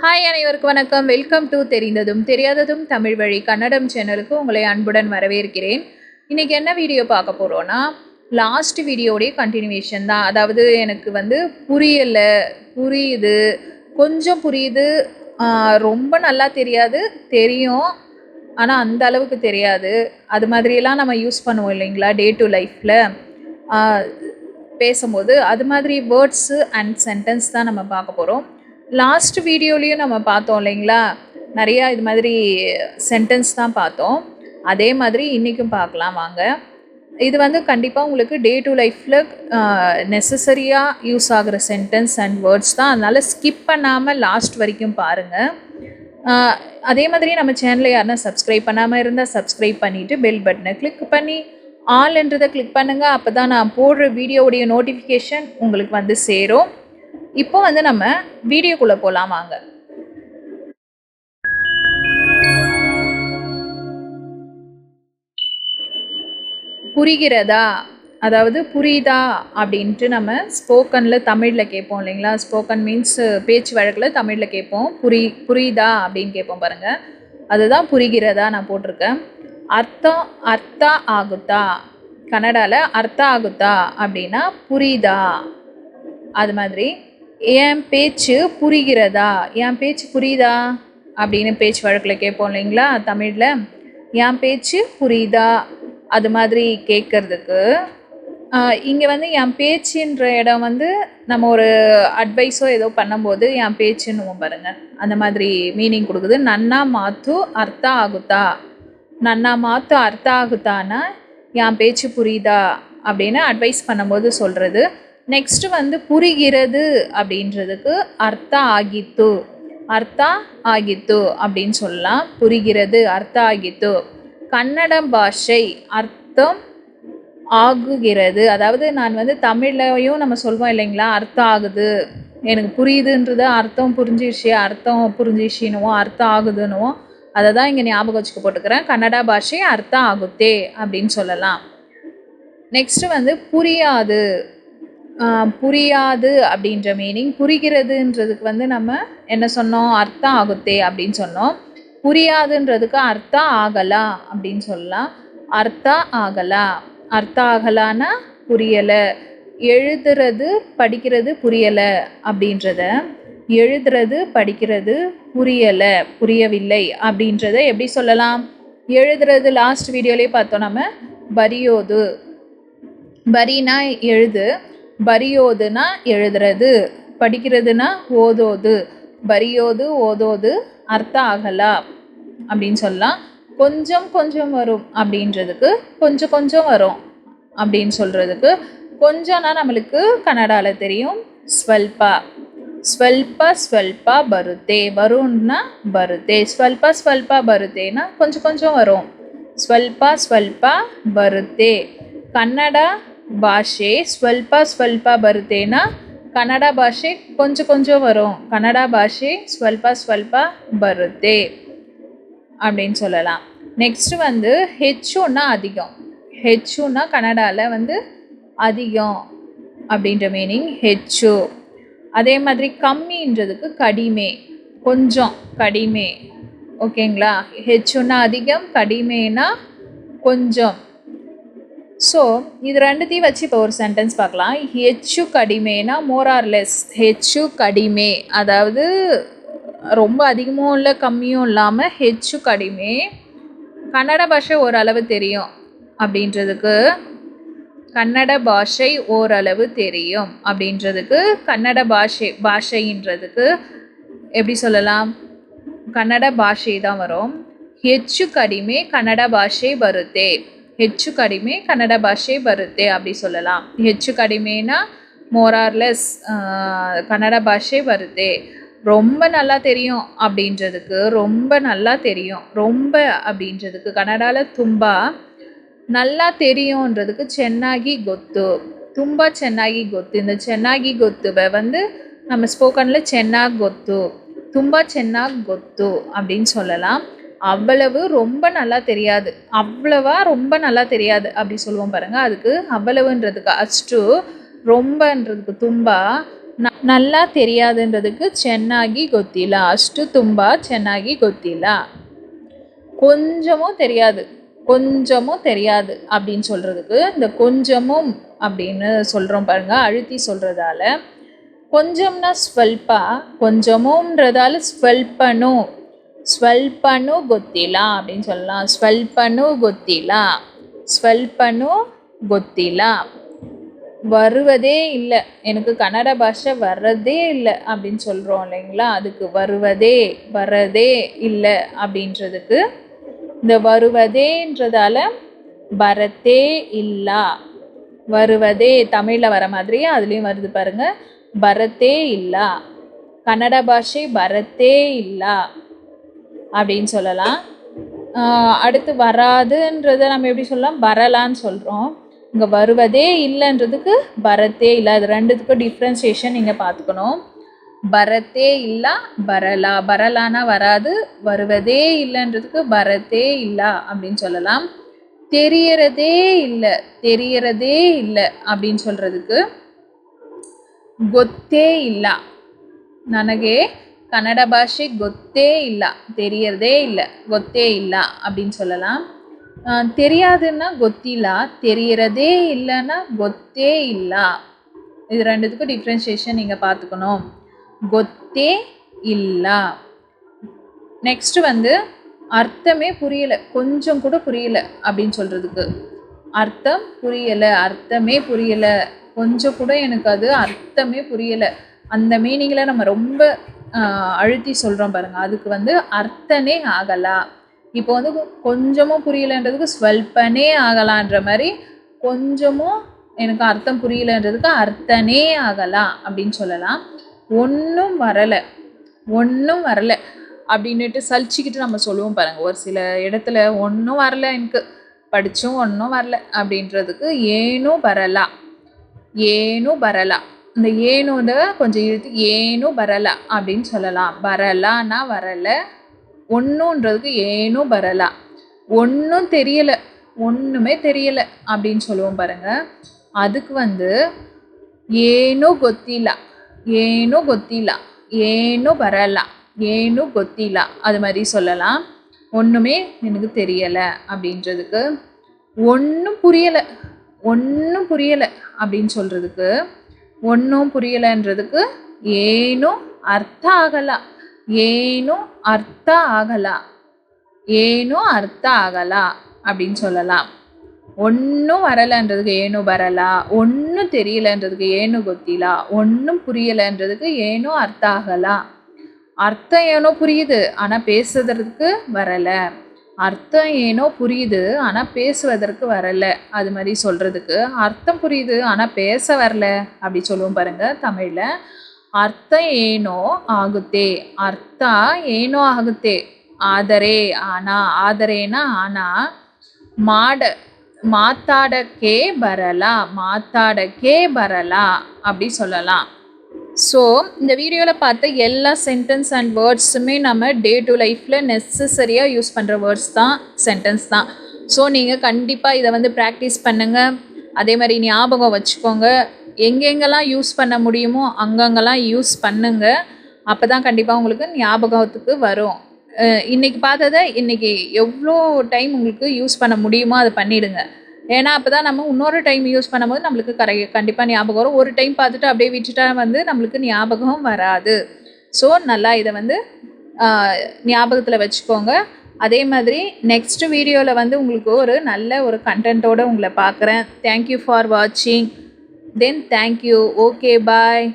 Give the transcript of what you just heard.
Hi அனைவருக்கும் வணக்கம். Welcome to தெரிந்ததும் தெரியாததும் தமிழ் வழி கன்னடம் சேனலுக்கு உங்களை அன்புடன் வரவேற்கிறேன். இன்றைக்கி என்ன வீடியோ பார்க்க போகிறோன்னா லாஸ்ட் வீடியோடைய கண்டினியூவேஷன் தான். அதாவது எனக்கு வந்து புரியலை புரியுது கொஞ்சம் புரியுது. ரொம்ப நல்லா தெரியாது தெரியும். ஆனால் அந்த அளவுக்கு தெரியாது. அது மாதிரியெல்லாம் நம்ம யூஸ் பண்ணுவோம் இல்லைங்களா டே டு லைஃப்பில் பேசும்போது அது மாதிரி வேர்ட்ஸு அண்ட் சென்டென்ஸ் தான் நம்ம பார்க்க போகிறோம் லாஸ்ட் வீடியோலேயும் நம்ம பார்த்தோம் இல்லைங்களா? நிறையா இது மாதிரி சென்டென்ஸ் தான் பார்த்தோம். அதே மாதிரி இன்றைக்கும் பார்க்கலாம் வாங்க. இது வந்து கண்டிப்பாக உங்களுக்கு டே டு லைஃப்பில் நெசசரியாக யூஸ் ஆகிற சென்டென்ஸ் அண்ட் வேர்ட்ஸ் தான். அதனால் ஸ்கிப் பண்ணாமல் லாஸ்ட் வரைக்கும் பாருங்கள் அதே மாதிரி நம்ம சேனலில் யாருன்னா சப்ஸ்கிரைப் பண்ணாமல் இருந்தால் சப்ஸ்கிரைப் பண்ணிவிட்டு பெல் பட்டனை கிளிக் பண்ணி ஆல்ன்றதை கிளிக் பண்ணுங்கள் அப்போ தான் நான் போடுற வீடியோவுடைய நோட்டிஃபிகேஷன் உங்களுக்கு வந்து சேரும். இப்போ வந்து நம்ம வீடியோக்குள்ளே போகலாம் வாங்க. புரிகிறதா? அதாவது புரியுதா? அப்படின்ட்டு நம்ம ஸ்போக்கனில் தமிழில் கேட்போம் இல்லைங்களா? ஸ்போக்கன் மீன்ஸ் பேச்சு வழக்கில் தமிழில் கேட்போம். புரி புரியுதா? அப்படின்னு கேட்போம் பாருங்கள் அதுதான் புரிகிறதா நான் போட்டிருக்கேன். அர்த்தம் அர்த்தா ஆகுத்தா கன்னடாவில் அர்த்தா ஆகுத்தா அப்படின்னா புரியுதா? அது மாதிரி. என் பேச்சு புரிகிறதா? என் பேச்சு புரியுதா? அப்படின்னு பேச்சு வழக்கில் கேட்போம் இல்லைங்களா? தமிழில். என் பேச்சு புரியுதா? அது மாதிரி கேட்குறதுக்கு இங்கே வந்து என் பேச்சுன்ற இடம் வந்து நம்ம ஒரு அட்வைஸோ ஏதோ பண்ணும்போது என் பேச்சுன்னு பாருங்கள் அந்த மாதிரி மீனிங் கொடுக்குது. நன்னா மாத்து அர்த்தா ஆகுத்தா? நன்னா மாத்து அர்த்தா ஆகுத்தான்னா என் பேச்சு புரியுதா? அப்படின்னு அட்வைஸ் பண்ணும்போது சொல்கிறது நெக்ஸ்ட் வந்து புரிகிறது அப்படின்றதுக்கு அர்த்தா ஆகித்து அர்த்தா ஆகித்து அப்படின்னு சொல்லலாம். புரிகிறது அர்த்தா ஆகித்து. கன்னட பாஷை அர்த்தம் ஆகுகிறது. அதாவது நான் வந்து தமிழ்லையும் நம்ம சொல்வோம் இல்லைங்களா? அர்த்தம் ஆகுது. எனக்கு புரியுதுன்றது அர்த்தம் புரிஞ்சிடுச்சு அர்த்தம் புரிஞ்சிடுச்சின்னுவோம் அர்த்தம் ஆகுதுன்னுவோம் அதை தான் இங்கே ஞாபகம் வச்சுக்க போட்டுக்கிறேன். கன்னடா பாஷை அர்த்தம் ஆகுத்தே அப்படின்னு சொல்லலாம். நெக்ஸ்ட்டு வந்து புரியாது. புரியாது அப்படின்ற மீனிங் புரிகிறதுன்றதுக்கு வந்து நம்ம என்ன சொன்னோம்? அர்த்தம் ஆகுத்தே அப்படின்னு சொன்னோம். புரியாதுன்றதுக்கு அர்த்தம் ஆகலா அப்படின்னு சொல்லலாம். அர்த்தம் ஆகலா. அர்த்தம் ஆகலான்னா புரியலை. எழுதுறது படிக்கிறது புரியலை அப்படின்றத எழுதுறது படிக்கிறது புரியலை புரியவில்லை அப்படின்றத எப்படி சொல்லலாம்? எழுதுறது லாஸ்ட் வீடியோலேயே பார்த்தோம் நம்ம. வரியோது. வரினா எழுது. பரியோதுனா எழுதுறது படிக்கிறதுனா ஓதோது. பரியோது ஓதோது அர்த்த ஆகலா? அப்படின்னு சொல்லலாம் கொஞ்சம் கொஞ்சம் வரும் அப்படின்றதுக்கு கொஞ்சம் கொஞ்சம் வரும் அப்படின்னு சொல்கிறதுக்கு கொஞ்சம்னா நம்மளுக்கு கன்னடாவில் தெரியும். ஸ்வல்பா. ஸ்வல்ப ஸ்வல்பா பருத்தே. வரும்னா பருத்தே. ஸ்வல்ப ஸ்வல்பா பருத்தேனா கொஞ்சம் கொஞ்சம் வரும். ஸ்வல்பா ஸ்வல்பா பருத்தே. கன்னடா ಭಾಷೆ ಸ್ವಲ್ಪ ಸ್ವಲ್ಪ ಬರುತ್ತೇನಾ ಕನ್ನಡ ಭಾಷೆ ಕೊಂಚ ಕೊಂಚ வரும் ಕನ್ನಡ ಭಾಷೆ ಸ್ವಲ್ಪ ಸ್ವಲ್ಪ ಬರುತ್ತೆ அப்படின்னு சொல்லலாம் நெக்ஸ்ட் வந்து ஹெச்சுன்னா அதிகம் ஹெச்சுன்னா கன்னடாவில் வந்து அதிகம் அப்படின்ற மீனிங் ஹெச்சு அதே மாதிரி கம்மின்றதுக்கு கடிமே கொஞ்சம் கடிமே ஓகேங்களா ஹெச்சுன்னா அதிகம் கடிமேனா கொஞ்சம் ஸோ இது ரெண்டுத்தையும் வச்சு இப்போ ஒரு சென்டென்ஸ் பார்க்கலாம். ஹெச்சு கடிமேனா மோர் ஆர் லெஸ் ஹெச்சு கடிமே. அதாவது ரொம்ப அதிகமும் இல்லை கம்மியும் இல்லாமல் ஹெச்சு கடிமே. கன்னட பாஷை ஓரளவு தெரியும் அப்படின்றதுக்கு கன்னட பாஷை ஓரளவு தெரியும் அப்படின்றதுக்கு கன்னட பாஷை பாஷைன்றதுக்கு எப்படி சொல்லலாம்? கன்னட பாஷை தான் வரும். ஹெச்சு கடிமே கன்னட பாஷை வருத்தே. ಹೆಚ್ಚು ಕಡಿಮೆ ಕನ್ನಡ ಭಾಷೆ ಬರುತ್ತೆ ಅಪ್ಪಡಿ சொல்லலாம். ಹೆಚ್ಚು ಕಡಿಮೆನಾ மோர் ஆர் லெஸ் கன்னட பாஷை வருது. ரொம்ப நல்லா தெரியும் அப்படின்றதுக்கு ரொம்ப நல்லா தெரியும். ரொம்ப அப்படின்றதுக்கு கன்னடாவில் தும்பா நல்லா தெரியும்ன்றதுக்கு ಚೆನ್ನಾಗಿ கொத்து. ತುಂಬ சென்னாகி கொத்து. இந்த சென்னாகி கொத்துவை வந்து நம்ம ஸ்போக்கனில் ಚೆನ್ನಾಗಿ கொத்து ತುಂಬ ಚೆನ್ನಾಗಿ கொத்து அப்படின்னு சொல்லலாம். அவ்வளவு ரொம்ப நல்லா தெரியாது அவ்வளவா ரொம்ப நல்லா தெரியாது அப்படி சொல்லுவோம் பாருங்க அதுக்கு அவ்வளவுன்றதுக்கு அஸ்டு ரொம்பன்றதுக்கு தும்பா ನ- நல்லா தெரியாதுன்றதுக்கு ಚೆನ್ನಾಗಿ ಗೊತ್ತಿಲ್ಲ ಅಷ್ಟು ತುಂಬ ಚೆನ್ನಾಗಿ ಗೊತ್ತಿಲ್ಲ கொஞ்சமும் தெரியாது கொஞ்சமும் தெரியாது அப்படின்னு சொல்கிறதுக்கு இந்த கொஞ்சமும் அப்படின்னு சொல்கிறோம் பாருங்க அழுத்தி சொல்கிறதால கொஞ்சம்னா ஸ்வல்ப கொஞ்சமும்ன்றதால ஸ்வல்பனு ஸ்வல்பனு ಗೊತ್ತಿಲ್ಲ அப்படின்னு சொல்லலாம் ஸ்வல்பனு ಗೊತ್ತಿಲ್ಲ ஸ்வல்பனு ಗೊತ್ತಿಲ್ಲ வருவதே இல்லை எனக்கு கன்னட பாஷை வர்றதே இல்லை அப்படின்னு சொல்கிறோம் இல்லைங்களா அதுக்கு வருவதே வரதே இல்லை அப்படின்றதுக்கு இந்த வருவதேன்றதால பரத்தே இல்லா வருவதே தமிழில் வர மாதிரி அதுலேயும் வருது பாருங்க பரத்தே இல்லா கன்னட பாஷை பரத்தே இல்லா அப்படின்னு சொல்லலாம் ஆஹ் அடுத்து வராதுன்றதை நம்ம எப்படி சொல்லலாம் வரலான்னு சொல்கிறோம் இங்கே வருவதே இல்லைன்றதுக்கு பரத்தே இல்லை அது ரெண்டுத்துக்கும் டிஃப்ரென்சியேஷன் நீங்கள் பார்த்துக்கணும் பரத்தே இல்லா பரலா பரலானா வராது வருவதே இல்லைன்றதுக்கு பரத்தே இல்லா அப்படின்னு சொல்லலாம் தெரியறதே இல்லை தெரியறதே இல்லை அப்படின்னு சொல்கிறதுக்கு ಗೊತ್ತೇ ಇಲ್ಲ ನನಗೆ ಕನ್ನಡ ಭಾಷೆ ಗೊತ್ತೇ ಇಲ್ಲ தெரியறதே இல்லை ಗೊತ್ತೇ ಇಲ್ಲ அப்படின்னு சொல்லலாம் அஹ் தெரியாதுன்னா ಗೊತ್ತಿಲ್ಲ தெரியறதே இல்லைன்னா ಗೊತ್ತೇ ಇಲ್ಲ இது ரெண்டுத்துக்கும் டிஃப்ரென்ஷியேஷன் நீங்கள் பார்த்துக்கணும் ಗೊತ್ತೇ ಇಲ್ಲ நெக்ஸ்ட் வந்து அர்த்தமே புரியலை கொஞ்சம் கூட புரியல அப்படின்னு சொல்கிறதுக்கு அர்த்தம் புரியலை அர்த்தமே புரியலை கொஞ்சம் கூட எனக்கு அது அர்த்தமே புரியலை அந்த மீனிங்கில் நம்ம ரொம்ப ஆஹ், அழுத்தி சொல்கிறோம் பாருங்க. அதுக்கு வந்து அர்த்தனே ஆகலா. இப்போ வந்து கொஞ்சமும் புரியலைன்றதுக்கு ஸ்வல்பனே ஆகலான்ற மாதிரி கொஞ்சமும் எனக்கு அர்த்தம் புரியலன்றதுக்கு அர்த்தனே ஆகலாம் அப்படின்னு சொல்லலாம். ஒன்றும் வரலை. ஒன்றும் வரலை அப்படின்னுட்டு சலிச்சுக்கிட்டு நம்ம சொல்லுவோம் பாருங்க. ஒரு சில இடத்துல ஒன்றும் வரல எனக்கு. படித்தும் ஒன்றும் வரல அப்படின்றதுக்கு ஏனும் வரலா ஏனும் வரலா இந்த ஏனோட கொஞ்சம் இழுத்து ஏனும் பரலா அப்படின்னு சொல்லலாம். பரலான்னா வரலை. ஒன்றுன்றதுக்கு ஏனும் பரலா ஒன்றும் தெரியலை. ஒன்றுமே தெரியலை அப்படின்னு சொல்லுவோம் பாருங்கள் அதுக்கு வந்து ஏனோ கொத்திலா. ஏனோ கொத்திலா. ஏனோ பரலா ஏனும் கொத்திலா. அது மாதிரி சொல்லலாம். ஒன்றுமே எனக்கு தெரியலை அப்படின்றதுக்கு. ஒன்றும் புரியலை. ஒன்றும் புரியலை அப்படின்னு சொல்கிறதுக்கு ஒன்றும் புரியலைன்றதுக்கு ಏನೂ ಅರ್ಥ ಆಗಲ್ಲ ಏನೂ ಅರ್ಥ ಆಗಲ್ಲ ಏನೂ ಅರ್ಥ ಆಗಲ್ಲ அப்படின்னு சொல்லலாம் ஒன்றும் வரலைன்றதுக்கு ஏனும் வரலா ஒன்றும் தெரியலன்றதுக்கு ஏனும் கொத்திலா ஒன்றும் புரியலைன்றதுக்கு ஏனும் அர்த்தம் ஆகலா அர்த்தம் ஏனோ புரியுது ஆனால் பேசுறதுக்கு வரலை அர்த்தம் ஏனோ புரியுது ஆனால் பேசுவதற்கு வரல. அது மாதிரி சொல்கிறதுக்கு அர்த்தம் புரியுது ஆனால் பேச வரல. அப்படி சொல்லுவோம் பாருங்கள் தமிழில். அர்த்தம் ஏனோ ஆகுத்தே அர்த்தா ஏனோ ஆகுத்தே ஆதரே ஆனா ஆதரேனா ஆனா மாட மாத்தாடக்கே பரலா மாத்தாடக்கே பரலா அப்படி சொல்லலாம். ஸோ இந்த வீடியோவில் பார்த்த எல்லா சென்டென்ஸ் அண்ட் வேர்ட்ஸுமே நம்ம டே டு லைஃப்பில் நெசசரியாக யூஸ் பண்ணுற வேர்ட்ஸ் தான் சென்டென்ஸ் தான். ஸோ நீங்கள் கண்டிப்பாக இதை வந்து ப்ராக்டிஸ் பண்ணுங்கள் அதே மாதிரி ஞாபகம் வச்சுக்கோங்க. எங்கெங்கெல்லாம் யூஸ் பண்ண முடியுமோ அங்கங்கெல்லாம் யூஸ் பண்ணுங்க. அப்போ தான் கண்டிப்பாக உங்களுக்கு ஞாபகத்துக்கு வரும். இன்றைக்கி பார்த்ததை இன்றைக்கி எவ்வளோ டைம் உங்களுக்கு யூஸ் பண்ண முடியுமோ அதை பண்ணிவிடுங்க ஏன்னா அப்போ தான் நம்ம இன்னொரு டைம் யூஸ் பண்ணும்போது நம்மளுக்கு கரை கண்டிப்பாக ஞாபகம் வரும். ஒரு டைம் பார்த்துட்டு அப்படியே விட்டுட்டா வந்து நம்மளுக்கு ஞாபகம் வராது. ஸோ நல்லா இதை வந்து ஞாபகத்தில் வச்சுக்கோங்க. அதே மாதிரி நெக்ஸ்ட் வீடியோவில் வந்து உங்களுக்கு ஒரு நல்ல ஒரு கண்டென்ட்டோடு உங்களை பார்க்குறேன். தேங்க்யூ ஃபார் வாட்சிங் தென் தேங்க்யூ ஓகே பாய்